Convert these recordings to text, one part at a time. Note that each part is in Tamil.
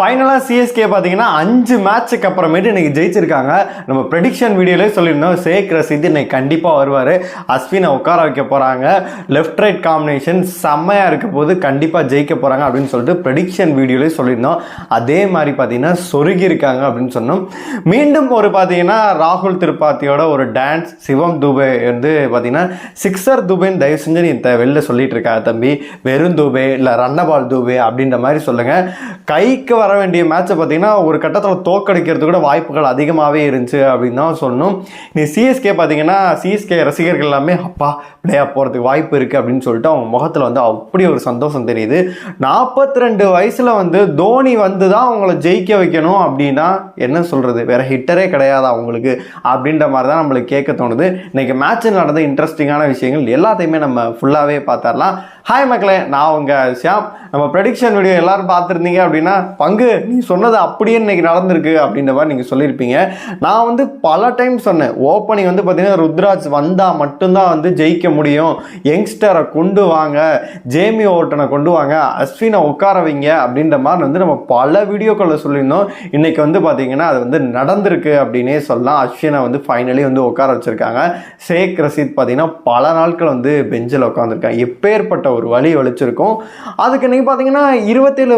ஃபைனலாக சிஎஸ்கே பார்த்தீங்கன்னா அஞ்சு மேட்ச்சுக்கு அப்புறமேட்டு இன்றைக்கி ஜெயிச்சிருக்காங்க. நம்ம ப்ரெடிக்ஷன் வீடியோலேயே சொல்லியிருந்தோம். சேக் ரசீத் இன்னைக்கு கண்டிப்பாக வருவார். அஸ்வினை உட்கார வைக்க போகிறாங்க லெஃப்ட் ரைட் காம்பினேஷன் செம்மையாக இருக்க போது கண்டிப்பாக ஜெயிக்க போகிறாங்க அப்படின்னு சொல்லிட்டு ப்ரெடிக்ஷன் வீடியோலேயே சொல்லியிருந்தோம். அதே மாதிரி பார்த்தீங்கன்னா சொருகி இருக்காங்க அப்படின்னு சொன்னோம். மீண்டும் ஒரு பார்த்தீங்கன்னா ராகுல் திருப்பாத்தியோட ஒரு டான்ஸ் சிவம் துபே வந்து பார்த்தீங்கன்னா சிக்ஸர் துபேன்னு தயவு செஞ்சு நீ இந்த வெளில சொல்லிட்டு இருக்கா தம்பி. வெறும் துபே இல்லை ரன்னபால் துபே அப்படின்ற மாதிரி சொல்லுங்கள் கைக்கு வர வேண்டிய மேட்சை பார்த்தீங்கன்னா ஒரு கட்டத்தில் தோக்கடிக்கிறது கூட வாய்ப்புகள் அதிகமாகவே இருந்துச்சு அப்படின்னு தான் சொல்லணும். நீ சிஎஸ்கே பார்த்தீங்கன்னா சிஎஸ்கே ரசிகர்கள் எல்லாமே அப்பா பிளேயா போகிறதுக்கு வாய்ப்பு இருக்குது அப்படின்னு சொல்லிட்டு அவங்க முகத்தில் வந்து அப்படி ஒரு சந்தோஷம் தெரியுது. நாற்பத்தி ரெண்டு வயசில் வந்து தோனி வந்து தான் அவங்கள ஜெயிக்க வைக்கணும் அப்படின்னா என்ன சொல்கிறது வேறு ஹிட்டரே கிடையாது அவங்களுக்கு அப்படின்ற மாதிரி தான் நம்மளுக்கு கேட்க தோணுது. இன்றைக்கி மேட்ச்சில் நடந்த இன்ட்ரெஸ்டிங்கான விஷயங்கள் எல்லாத்தையுமே நம்ம ஃபுல்லாகவே பார்த்துடலாம் ஹாய் மக்களே நான் உங்கள் ஷியாம். நம்ம ப்ரெடிக்ஷன் வீடியோ எல்லாரும் பார்த்துருந்தீங்க அப்படின்னா பங்கு நீ சொன்னது அப்படியே இன்னைக்கு நடந்திருக்கு அப்படின்ற மாதிரி நீங்கள் சொல்லியிருப்பீங்க. நான் வந்து பல டைம் சொன்னேன். ஓப்பனிங் வந்து பார்த்தீங்கன்னா ருத்ராஜ் வந்தால் மட்டும்தான் வந்து ஜெயிக்க முடியும். யங்ஸ்டரை கொண்டு வாங்க. ஜேமி ஓட்டனை கொண்டு வாங்க. அஸ்வினை உட்கார வைங்க அப்படின்ற மாதிரி வந்து நம்ம பல வீடியோக்களில் சொல்லியிருந்தோம். இன்னைக்கு வந்து பார்த்தீங்கன்னா அது வந்து நடந்திருக்கு அப்படின்னே சொல்லலாம். அஸ்வினை வந்து ஃபைனலி வந்து உட்கார வச்சுருக்காங்க. ஷேக் ரசீத் பார்த்தீங்கன்னா பல நாட்கள் வந்து பெஞ்சில் உட்காந்துருக்காங்க எப்பேற்பட்ட ஒரு வழி வலிச்சிருக்கும் அதுக்கு நீங்கள் பார்த்தீங்கன்னா இருபத்தேழு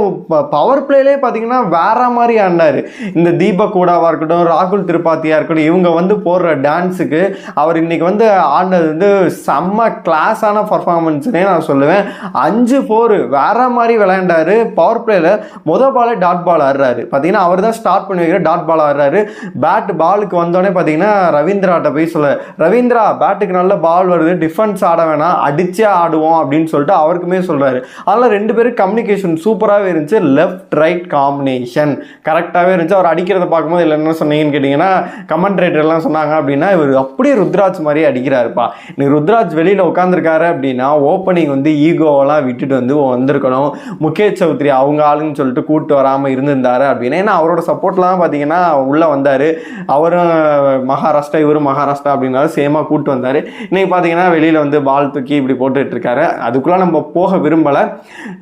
பவர் பிளேலே பார்த்தீங்கன்னா வேற மாதிரி ஆடினார். இந்த தீபக் கூடாவாக இருக்கட்டும் ராகுல் திருப்பாத்தியாக இருக்கட்டும் இவங்க வந்து போடுற டான்ஸுக்கு அவர் இன்னைக்கு வந்து ஆடினது வந்து செம்ம கிளாஸான பர்ஃபார்மன்ஸ்னே நான் சொல்லுவேன். அஞ்சு ஃபோர் வேற மாதிரி விளையாண்டார். பவர் பிளேயில் மொதல் பாலே டாட் பால் ஆடுறாரு. பார்த்தீங்கன்னா அவர் தான் ஸ்டார்ட் பண்ணி வைக்கிற டாட் பால் ஆடுறாரு. பேட் பாலுக்கு வந்தோடனே பார்த்தீங்கன்னா ரவீந்திராட்ட போய் சொல்ல ரவீந்திரா பேட்டுக்கு நல்ல பால் வருது டிஃபென்ஸ் ஆட வேணாம் அடிச்சே ஆடுவோம் அப்படின்னு சொல்லிட்டு அவருக்குமே சொல்கிறாரு அதனால் ரெண்டு பேரும் கம்யூனிகேஷன் சூப்பராகவே இருந்துச்சு. லெஃப்ட் ரைட் காம்பினேஷன் கரெக்டாகவே இருந்துச்சு. அவர் அடிக்கிறத பார்க்கும்போது இல்லை என்ன சொன்னீங்கன்னு கேட்டிங்கன்னா கமெண்ட்ரேட்டர் எல்லாம் சொன்னாங்க அப்படின்னா இவர் அப்படியே ருத்ராஜ் மாதிரியே அடிக்கிறாருப்பா. நீ ருத்ராஜ் வெளியில் உட்காந்துருக்காரு அப்படின்னா ஓப்பனிங் வந்து ஈகோவெல்லாம் விட்டுட்டு வந்து வந்திருக்கணும். முகேஷ் சௌத்ரி அவங்க ஆளுன்னு சொல்லிட்டு கூப்பிட்டு வராமல் இருந்திருந்தாரு அப்படின்னா ஏன்னா அவரோட சப்போர்ட்லாம் பார்த்தீங்கன்னா உள்ளே வந்தார். அவரும் மகாராஷ்டிரா இவரும் மகாராஷ்டிரா அப்படின்னாலும் சேமாக கூட்டு வந்தார். இன்னைக்கு பார்த்தீங்கன்னா வெளியில் வந்து பால் தூக்கி இப்படி போட்டுட்டு இருக்காரு. அதுக்குள்ளே நம்ம போக விரும்பலை.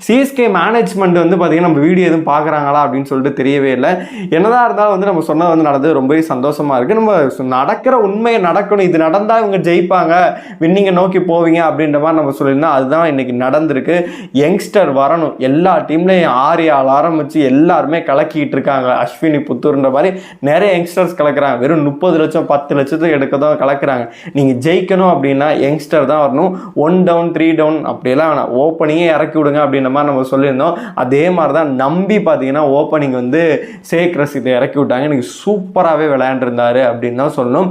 சிஎஸ்கே மேனேஜ்மெண்ட் வந்து பார்த்திங்கன்னா நம்ம வீடியோ எதுவும் பார்க்குறாங்களா அப்படின்னு சொல்லிட்டு தெரியவே இல்லை. என்னதான் இருந்தாலும் வந்து நம்ம சொன்னது வந்து நடந்தது ரொம்பவே சந்தோஷமாக இருக்குது நம்ம நடக்கிற உண்மையை நடக்கணும். இது நடந்தால் இவங்க ஜெயிப்பாங்க. வின்னிங்கை நோக்கி போவீங்க அப்படின்ற மாதிரி நம்ம சொல்லியிருந்தோம் அதுதான் இன்றைக்கி நடந்திருக்கு. யங்ஸ்டர் வரணும். எல்லா டீம்லேயும் ஆறு ஆள் ஆரம்பித்து எல்லாருமே கலக்கிட்டு இருக்காங்க. அஸ்வினி புத்தூர்ன்ற மாதிரி நிறைய யங்ஸ்டர்ஸ் கலக்கிறாங்க. வெறும் முப்பது லட்சம் பத்து லட்சத்துக்கு எடுக்க தான் கலக்கிறாங்க. நீங்கள் ஜெயிக்கணும் அப்படின்னா யங்ஸ்டர் தான் வரணும். ஒன் டவுன் த்ரீ டவுன் அப்படியெல்லாம் வேணாம். ஓப்பனிங்கே இறக்கி விடுங்க அப்படின்ற மாதிரி நம்ம சொல்லியிருந்தோம். அதே மாதிரி தான் நம்பி பார்த்தீங்கன்னா ஓப்பனிங் வந்து சேக் ரசித்தை இறக்கி விட்டாங்க. எனக்கு சூப்பராகவே விளையாண்டுருந்தார் அப்படின்னு தான் சொல்லணும்.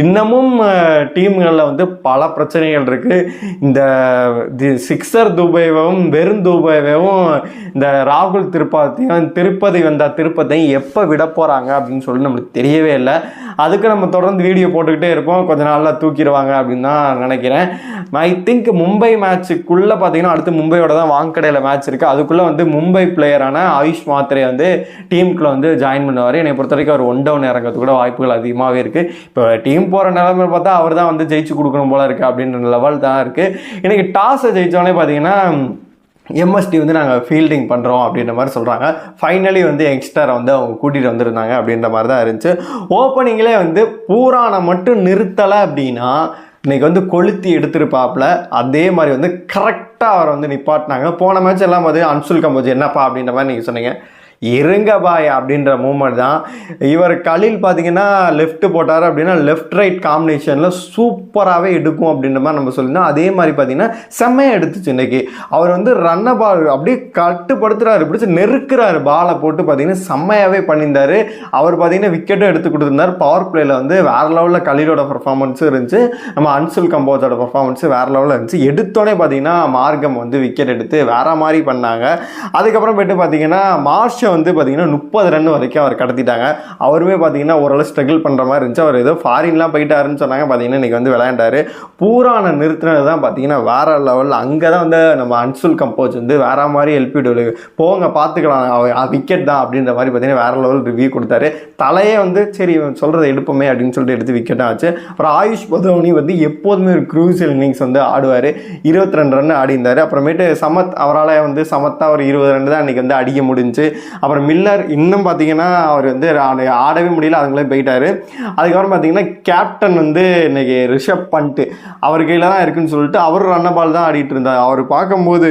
இன்னமும் டீம்களில் வந்து பல பிரச்சனைகள் இருக்குது இந்த சிக்ஸர் துபைவும் வெறும் துபைவும் இந்த ராகுல் திருப்பாத்தையும் திருப்பதி வந்த திருப்பதியும் எப்போ விட போகிறாங்க அப்படின்னு சொல்லி நம்மளுக்கு தெரியவே இல்லை. அதுக்கு நம்ம தொடர்ந்து வீடியோ போட்டுக்கிட்டே இருப்போம். கொஞ்ச நாளில் தூக்கிடுவாங்க அப்படின்னு தான் நினைக்கிறேன். ஐ திங்க் மும்பை மேட்ச்சுக்குள்ளே பார்த்தீங்கன்னா அடுத்து மும்பையோட தான் வாங்கடையில் மேட்ச் இருக்குது அதுக்குள்ளே வந்து மும்பை பிளேயரான ஆயுஷ் மாத்திரை வந்து டீமுக்குள்ளே வந்து ஜாயின் பண்ணுவார். என்னை பொறுத்த வரைக்கும் அவர் ஒன் டவுன் இறங்கிறது கூட வாய்ப்புகள் அதிகமாகவே இருக்குது இப்போ டீம் போகிற நிலைமை பார்த்தா அவர் தான் வந்து ஜெயிச்சு கொடுக்கணும் போல இருக்குது அப்படின்ற லெவல் தான் இருக்குது எனக்கு டாஸை ஜெயித்தோடனே பார்த்தீங்கன்னா எம்எஸ்டி வந்து நாங்கள் ஃபீல்டிங் பண்ணுறோம் அப்படின்ற மாதிரி சொல்கிறாங்க ஃபைனலி வந்து யங்ஸ்டரை வந்து அவங்க கூட்டிகிட்டு வந்திருந்தாங்க அப்படின்ற மாதிரி தான் இருந்துச்சு. ஓப்பனிங்லேயே வந்து பூரானை மட்டும் நிறுத்தலை அப்படின்னா இன்றைக்கி வந்து கொளுத்தி எடுத்திருப்பாப்புல. அதே மாதிரி வந்து கரெக்டாக அவரை வந்து நிப்பாட்டினாங்க. போன மேட்ச் எல்லாம் வந்து அன்சுல் கம்போஜ் என்னப்பா அப்படின்ற மாதிரி நீங்கள் சொன்னீங்க. இருங்க பாய் அப்படின்ற மூமெண்ட் தான். இவர் கலில் பார்த்தீங்கன்னா லெஃப்ட் போட்டார் அப்படின்னா லெஃப்ட் ரைட் காம்பினேஷனில் சூப்பராகவே எடுக்கும் அப்படின்ற மாதிரி நம்ம சொல்லியிருந்தோம். அதே மாதிரி பார்த்தீங்கன்னா செம்மையாக எடுத்துச்சு இன்னைக்கு. அவர் வந்து ரன்ன பால் அப்படியே கட்டுப்படுத்துகிறாரு பிடிச்சி நெருக்கிறாரு பாலை போட்டு பார்த்தீங்கன்னா செம்மையாகவே பண்ணியிருந்தார். அவர் பார்த்தீங்கன்னா விக்கெட்டும் எடுத்து கொடுத்துருந்தார். பவர் பிளேயில் வந்து வேறு லெவலில் கலிலோட பர்ஃபார்மன்ஸும் இருந்துச்சு. நம்ம அன்சுல் கம்போஸோட பர்ஃபார்மன்ஸ் வேறு லெவலில் இருந்துச்சு. எடுத்தோடனே பார்த்தீங்கன்னா மார்க்கம் வந்து விக்கெட் எடுத்து வேற மாதிரி பண்ணாங்க. அதுக்கப்புறம் போயிட்டு பார்த்தீங்கன்னா மார்ஷம் வந்து பார்த்தீங்கன்னா முப்பது ரன் வரைக்கும் அவர் கடத்திட்டாங்க. அவருமே பார்த்தீங்கன்னா ஓரளவு ஸ்ட்ரகிள் பண்ணுற மாதிரி இருந்துச்சு. அவர் ஏதோ ஃபாரின்லாம் போயிட்டாருன்னு சொன்னாங்க. பார்த்தீங்கன்னா இன்னைக்கு வந்து விளையாண்டாரு. பூரான நிறுத்தினது தான் பார்த்தீங்கன்னா வேற லெவலில் அங்கே தான் வந்து நம்ம அன்சுல் கம்போஸ் வந்து வேற மாதிரி எல்பி போங்க பார்த்துக்கலாம் விக்கெட் தான் அப்படின்ற மாதிரி பார்த்தீங்கன்னா வேற லெவல் ரிவ்யூ கொடுத்தாரு. தலையே வந்து சரி சொல்கிறத எடுப்போமே அப்படின்னு சொல்லிட்டு எடுத்து விக்கெட் ஆச்சு அப்புறம் ஆயுஷ் பதவனி வந்து எப்போதுமே ஒரு க்ரூசியல் இன்னிங்ஸ் வந்து ஆடுவார். இருபத்தி ரெண்டு ரன் ஆடி இருந்தார் அப்புறமேட்டு சமத் அவரால் வந்து சமத்தாக ஒரு இருபது ரன் தான் அன்றைக்கி வந்து அடிக்க முடிஞ்சு. அப்புறம் மில்லர் இன்னும் பார்த்தீங்கன்னா அவர் வந்து ஆடவே முடியல அதுங்களே போயிட்டாரு. அதுக்கப்புறம் பார்த்தீங்கன்னா கேப்டன் வந்து இன்னைக்கு ரிஷப் பண்ட்டு அவர் கையில் தான் இருக்குன்னு சொல்லிட்டு அவர் ரன்ன பால் தான் ஆடிட்டு இருந்தார். அவர் பார்க்கும்போது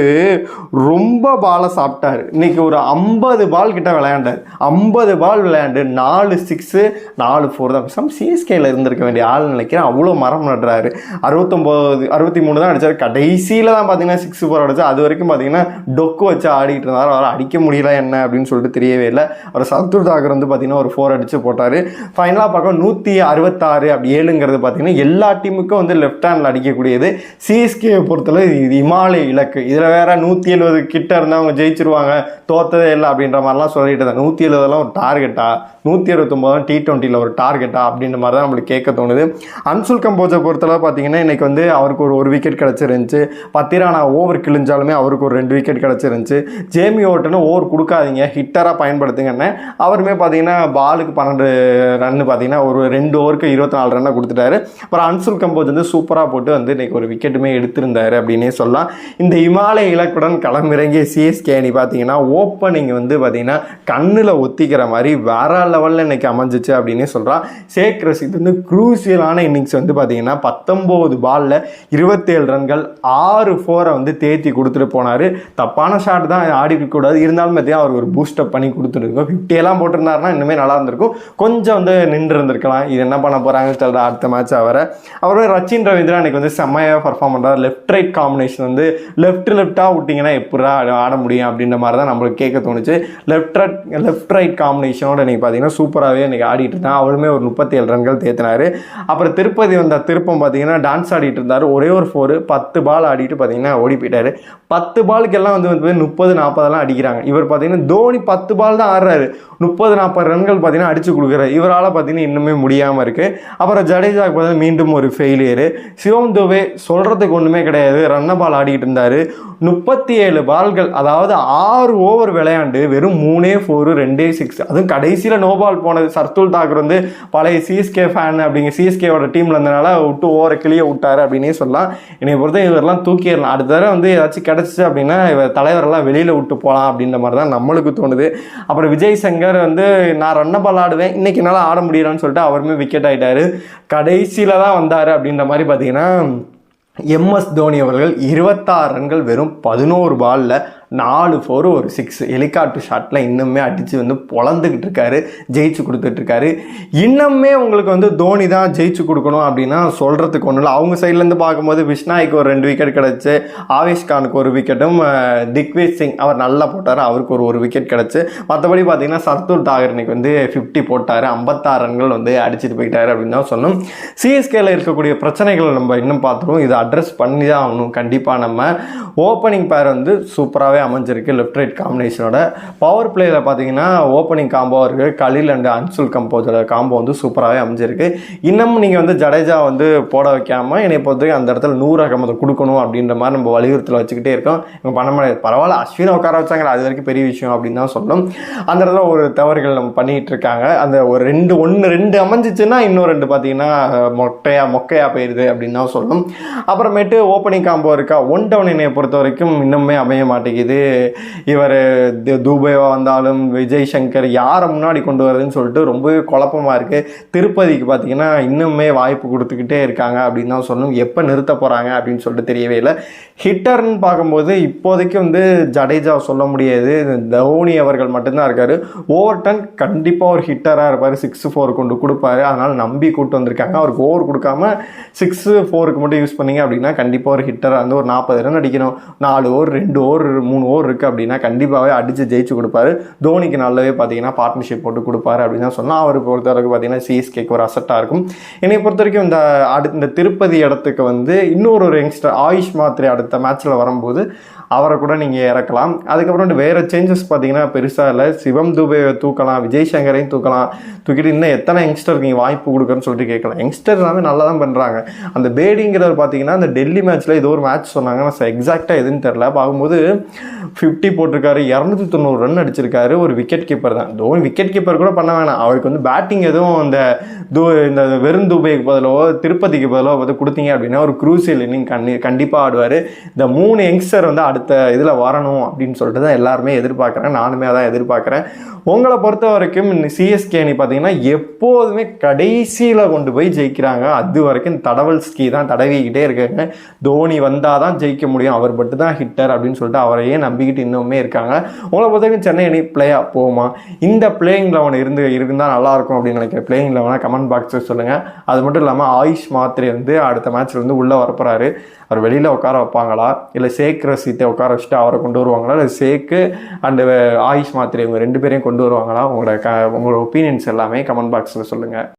ரொம்ப பாலை சாப்பிட்டாரு. இன்னைக்கு ஒரு ஐம்பது பால் கிட்ட விளையாண்டார். ஐம்பது பால் விளையாண்டு நாலு சிக்ஸு நாலு ஃபோர் தான். சம் சிஎஸ்கேல இருந்திருக்க வேண்டிய ஆள் நினைக்கிறேன். அவ்வளோ மரம் நடுறாரு. அறுபத்தொம்போது அறுபத்தி மூணு தான் அடித்தார் கடைசியில் தான் பார்த்தீங்கன்னா சிக்ஸ் ஃபோர் அடிச்சு அது வரைக்கும் பார்த்தீங்கன்னா டொக்கு வச்சு ஆடிட்டு இருந்தார். அவரால் அடிக்க முடியல என்ன அப்படின்னு சொல்லிட்டு தெரியவே இல்லை. அவர் சத்துர் தாக்கர் வந்து பார்த்தீங்கன்னா ஒரு ஃபோர் அடித்து போட்டார். ஃபைனலாக பார்க்க நூற்றி அறுபத்தாறு அப்படி ஏழுங்கிறது பார்த்தீங்கன்னா எல்லா டீமுக்கும் வந்து லெஃப்ட் ஹேண்டில் அடிக்கக்கூடியது. சிஎஸ்கே பொறுத்தளவு இது இமாலய இலக்கு. இதில் வேற நூற்றி எழுபது கிட்ட இருந்தால் அவங்க ஜெயிச்சிருவாங்க. தோத்ததே இல்லை அப்படின்ற மாதிரிலாம் சொல்லிட்டு இருந்தாங்க. நூற்றி எழுபதெல்லாம் ஒரு டார்கெட்டா நூற்றி அறுபத்தொம்போது டி டுவெண்ட்டியில் ஒரு டார்கெட்டா அப்படின்ற மாதிரி தான் நம்மளுக்கு கேட்க தோணுது. அன்சுல் கம்போஜை பொறுத்தளவு பார்த்தீங்கன்னா இன்னைக்கு வந்து அவருக்கு ஒரு ஒரு விக்கெட் கிடச்சிருந்துச்சு. பத்திரானா ஓவர் கிழிஞ்சாலுமே அவருக்கு ஒரு ரெண்டு விக்கெட் கிடச்சிருந்துச்சு. ஜேமி ஓட்டுன்னு ஓவர் கொடுக்காதீங்க. ஹிட்டராக பயன்படுத்துங்கன்னு. அவருமே பார்த்தீங்கன்னா பாலுக்கு பன்னெண்டு ரன்னு பார்த்தீங்கன்னா ஒரு ரெண்டு ஓவருக்கு இருபத்தி நாலு ரன்னை கொடுத்துட்டாரு. அப்புறம் அன்சுல் கம்போஜ் வந்து சூப்பராக போட்டு வந்து இன்றைக்கி ஒரு விக்கெட்டுமே எடுத்திருந்தார் அப்படின்னே சொல்லலாம். இந்த இமாலய இலக்குடன் களமிறங்கிய சிஎஸ்கே அணி பார்த்தீங்கன்னா ஓப்பனிங் வந்து பார்த்தீங்கன்னா கண்ணில் ஒத்திக்கிற மாதிரி வேற லெவலில் இன்றைக்கி அமைஞ்சிச்சு அப்படின்னே சொல்கிறான் சேக் ரசித் வந்து குரூசியலான இன்னிங்ஸ் வந்து பார்த்தீங்கன்னா பத்தொம்போது பாலில் இருபத்தேழு ரன்கள் ஆறு ஃபோரை வந்து தேத்தி கொடுத்துட்டு போனார். தப்பான ஷாட் தான் ஆடிக்கக்கூடாது இருந்தாலும் பார்த்தீங்கன்னா அவர் ஒரு பூஸ்டப் பண்ணி கொடுத்துருக்கோம். ஃபிஃப்டி எல்லாம் போட்டிருந்தாருன்னா இன்னுமே நல்லா இருந்திருக்கும். கொஞ்சம் வந்து நின்று இருந்திருக்கலாம். இது என்ன பண்ண போகிறாங்கன்னு தெரியல. அடுத்த மேட்ச் அவரை. அவரோட ரச்சின் ரவீந்திரா அன்றைக்கி வந்து செம்மையாக பர்ஃபார்ம் பண்ணுறாரு லெஃப்ட் ரைட் காம்பினேஷன் வந்து லெஃப்ட் லெஃப்டாக விட்டிங்கன்னா எப்படா ஆட முடியும் அப்படின்ற மாதிரி தான் நம்மளுக்கு கேட்க தோணுச்சு. லெஃப்ட் ரைட் லெஃப்ட் ரைட் காம்பினேஷனோட இன்றைக்கி பார்த்தீங்கன்னா சூப்பராகவே இன்றைக்கி ஆடிட்டு இருந்தான் அவருமே ஒரு முப்பத்தி ஏழு ரன்கள் தேத்தினார். அப்புறம் திருப்பதி வந்த திருப்பம் பார்த்தீங்கன்னா டான்ஸ் ஆடிட்டு இருந்தார். ஒரே ஒரு ஃபோரு பத்து பால் ஆடிட்டு பார்த்தீங்கன்னா ஓடி போயிட்டார். பத்து பாலுக்கெல்லாம் வந்து வந்து முப்பது நாற்பதெல்லாம் அடிக்கிறாங்க. இவர் பார்த்தீங்கன்னா தோனி பத்து பால் தான் ஆடுறாரு. முப்பது நாற்பது ரன்கள் பார்த்தீங்கன்னா அடிச்சு கொடுக்குறாரு. இவரால் பார்த்தீங்கன்னா இன்னுமே முடியாமல் இருக்குது அப்புறம் ஜடேஜாக்கு பார்த்தீங்கன்னா மீண்டும் ஒரு ஃபெயிலியரு சிவம் துவே சொல்கிறதுக்கு ஒன்றுமே கிடையாது. ரன்ன பால் ஆடிக்கிட்டு இருந்தார். முப்பத்தி ஏழு பால்கள் அதாவது ஆறு ஓவர் விளையாண்டு வெறும் மூணே ஃபோரு ரெண்டே சிக்ஸ் அதுவும் கடைசியில் நோ பால் போனது சர்துல் தாக்கர் வந்து பழைய சிஎஸ்கே ஃபேன் அப்படிங்க சிஎஸ்கேவோட டீமில் இருந்தனால விட்டு ஓவரை கிளிய விட்டாரு அப்படின்னே சொல்லலாம். என்னை பொறுத்த இவரெல்லாம் தூக்கிடலாம். அடுத்த தடவை வந்து ஏதாச்சும் கிடச்சிச்சு அப்படின்னா இவர் தலைவரெல்லாம் வெளியில் விட்டு போகலாம் அப்படின்ற மாதிரி தான் நம்மளுக்கு தோணும் தோணுது. அப்புறம் விஜய் சங்கர் வந்து நான் ரன்னபால் ஆடுவேன் இன்னைக்கு என்னால் ஆட முடியலன்னு சொல்லிட்டு அவருமே விக்கெட் ஆயிட்டாரு. கடைசியில் தான் வந்தார். அப்படின்ற மாதிரி பார்த்தீங்கன்னா எம்எஸ் தோனி அவர்கள் இருபத்தாறு ரன்கள் வெறும் பதினோரு பாலில் நாலு ஃபோர் ஒரு சிக்ஸ் ஹெலிகாப்டர் ஷாட்டில் இன்னுமே அடித்து வந்து பொழந்துக்கிட்டு இருக்காரு ஜெயிச்சு கொடுத்துட்ருக்காரு இன்னுமே உங்களுக்கு வந்து தோனி தான் ஜெயிச்சு கொடுக்கணும் அப்படின்னா சொல்கிறதுக்கு ஒன்றும் இல்லை. அவங்க சைட்லேருந்து பார்க்கும்போது விஷ்நாய்க்கு ஒரு ரெண்டு விக்கெட் கிடச்சி ஆவேஷ் கானுக்கு ஒரு விக்கெட்டும் திக்வேஜ் சிங் அவர் நல்லா போட்டார் அவருக்கு ஒரு ஒரு விக்கெட் கிடச்சி. மற்றபடி பார்த்தீங்கன்னா சர்துல் தாகர் இன்னைக்கு வந்து ஃபிஃப்டி போட்டார் ஐம்பத்தாறு ரன்கள் வந்து அடிச்சிட்டு போயிட்டாரு அப்படின்னு தான் சொன்னோம் சிஎஸ்கேல இருக்கக்கூடிய பிரச்சனைகளை நம்ம இன்னும் பார்த்துருவோம். இதை அட்ரஸ் பண்ணி தான் ஆகணும். கண்டிப்பாக நம்ம ஓப்பனிங் பேர் வந்து சூப்பராகவே அமைஞ்சிருக்கு லெஃப்ட் ரைட் காம்பினேஷனோட பவர் பிளேயில் பார்த்தீங்கன்னா ஓப்பனிங் காம்போ இருக்குது கலில் அண்ட் அன்சுல் கம்போஸோட காம்போ வந்து சூப்பராகவே அமைஞ்சிருக்கு. இன்னமும் நீங்கள் வந்து ஜடேஜா வந்து போட வைக்காமல் என்னை பொறுத்தவரைக்கும் அந்த இடத்துல நூறு அகமதை கொடுக்கணும் அப்படின்ற மாதிரி நம்ம வலியுறுத்தல் வச்சுக்கிட்டே இருக்கோம். இவங்க பண்ண முடியாது. பரவாயில்ல அஸ்வினை உட்கார வச்சாங்க அது வரைக்கும் பெரிய விஷயம் அப்படின்னு தான் சொல்லணும். அந்த இடத்துல ஒரு தவறுகள் நம்ம பண்ணிகிட்டு இருக்காங்க. அந்த ஒரு ரெண்டு ஒன்று ரெண்டு அமைஞ்சிச்சுன்னா இன்னும் ரெண்டு பார்த்தீங்கன்னா மொட்டையாக மொக்கையாக போயிடுது அப்படின்னு தான் சொல்லணும். அப்புறமேட்டு ஓப்பனிங் காம்போ இருக்கா? ஒன் டவுன் என்னையை பொறுத்த வரைக்கும் இன்னுமே அமைய மாட்டேங்குது. இவர் தூபேவா வந்தாலும் விஜய் சங்கர் யாரை முன்னாடி கொண்டு வரதுன்னு சொல்லிட்டு ரொம்பவே குழப்பமா இருக்குது திருப்பதிக்கு பார்த்தீங்கன்னா இன்னுமே வாய்ப்பு கொடுத்துக்கிட்டே இருக்காங்க அப்படின்னு தான் சொல்லணும். எப்போ நிறுத்த போகிறாங்க அப்படின்னு சொல்லிட்டு தெரியவே இல்லை. ஹிட்டர்னு பார்க்கும்போது இப்போதைக்கு வந்து ஜடேஜா சொல்ல முடியாது. தோனி அவர்கள் மட்டும்தான் இருக்காரு. ஓவர்டன் கண்டிப்பாக ஒரு ஹிட்டராக இருப்பார். சிக்ஸ் ஃபோர் கொண்டு கொடுப்பாரு. அதனால் நம்பி கூட்டு வந்திருக்காங்க. அவருக்கு ஓவர் கொடுக்காம சிக்ஸ் ஃபோருக்கு மட்டும் யூஸ் பண்ணீங்க அப்படின்னா கண்டிப்பாக ஒரு ஹிட்டராக வந்து ஒரு நாற்பது ரன் அடிக்கணும். நாலு ஓவர் ரெண்டு ஓவர் மூணு ஓவர் இருக்குது அப்படின்னா கண்டிப்பாகவே அடித்து ஜெயிச்சு கொடுப்பாரு. தோனிக்கு நல்லாவே பார்த்தீங்கன்னா பார்ட்னர்ஷிப் போட்டு கொடுப்பாரு அப்படின்னு தான் சொன்னால் அவர் பொறுத்தவரைக்கும் பார்த்தீங்கன்னா சிஎஸ்கேக்கு ஒரு அசட்டாக இருக்கும். என்னை பொறுத்த வரைக்கும் இந்த அடு இந்த திருப்பதி இடத்துக்கு வந்து இன்னொரு ஒரு யங்ஸ்டர் ஆயுஷ் மாத்திரை அடுத்த மேட்ச்சில் வரும்போது அவரை கூட நீங்கள் இறக்கலாம். அதுக்கப்புறம் வேறு சேஞ்சஸ் பார்த்தீங்கன்னா பெருசாக இல்லை. சிவம் துபையை தூக்கலாம் விஜய் சங்கரையும் தூக்கலாம். தூக்கிட்டு இன்னும் எத்தனை யங்ஸ்டருக்கு நீங்கள் வாய்ப்பு கொடுக்குறன்னு சொல்லிட்டு கேட்கலாம். யங்ஸ்டர் எல்லாமே நல்லா தான் பண்ணுறாங்க அந்த பேடிங்கிறவர் பார்த்தீங்கன்னா அந்த டெல்லி மேட்ச்சில் ஏதோ ஒரு மேட்ச் சொன்னாங்க நான் எக்ஸாக்டாக எதுன்னு தெரில பார்க்கும்போது ஃபிஃப்டி போட்டிருக்காரு இரநூத்தி தொண்ணூறு ரன் அடிச்சிருக்காரு ஒரு விக்கெட் கீப்பர் தான். தோனி விக்கெட் கீப்பர் கூட பண்ண வேணாம். அவருக்கு வந்து பேட்டிங் எதுவும் அந்த தூ இந்த வெறும் துபைக்கு பதிலோ திருப்பதிக்கு பதிலோ வந்து கொடுத்தீங்க அப்படின்னா ஒரு குரூசியல் இன்னிங் கண்டி கண்டிப்பாக ஆடுவார். இந்த மூணு யங்ஸ்டர் வந்து அடுத்த அடுத்த இதில் வரணும் அப்படின்னு சொல்லிட்டு தான் எல்லாருமே எதிர்பார்க்குறேன். நானுமே அதான் எதிர்பார்க்குறேன். உங்களை பொறுத்த வரைக்கும் சிஎஸ்கே அணி பார்த்தீங்கன்னா எப்போதுமே கடைசியில் கொண்டு போய் ஜெயிக்கிறாங்க. அது வரைக்கும் தடவல் ஸ்கீ தான் தடவிக்கிட்டே இருக்காங்க. தோனி வந்தால் தான் ஜெயிக்க முடியும். அவர் மட்டும் தான் ஹிட்டர் அப்படின்னு சொல்லிட்டு அவரையே நம்பிக்கிட்டு இன்னுமே இருக்காங்க. உங்களை பொறுத்த வரைக்கும் சென்னை அணி பிளேயாக போகுமா? இந்த பிளேயிங் லெவன் இருந்து இருந்தால் நல்லாயிருக்கும் அப்படின்னு நினைக்கிறேன் பிளேயிங் லெவனாக கமெண்ட் பாக்ஸில் சொல்லுங்கள் அது மட்டும் இல்லாமல் ஆயுஷ் மாத்திரை வந்து அடுத்த மேட்ச்லேருந்து வந்து உள்ளே வரப்போகிறாரு அவர் வெளியில் உட்கார வைப்பாங்களா? இல்லை சேக் ரசீத்தை உட்கார வச்சுட்டு அவரை கொண்டு வருவாங்களா? இல்லை சேக்கு அண்டு ஆயுஷ் மாத்திரை இவங்க ரெண்டு பேரையும் கொண்டு வருவாங்களா? உங்களோட க உங்களோட ஒப்பீனியன்ஸ் எல்லாமே கமெண்ட் பாக்ஸில் சொல்லுங்கள்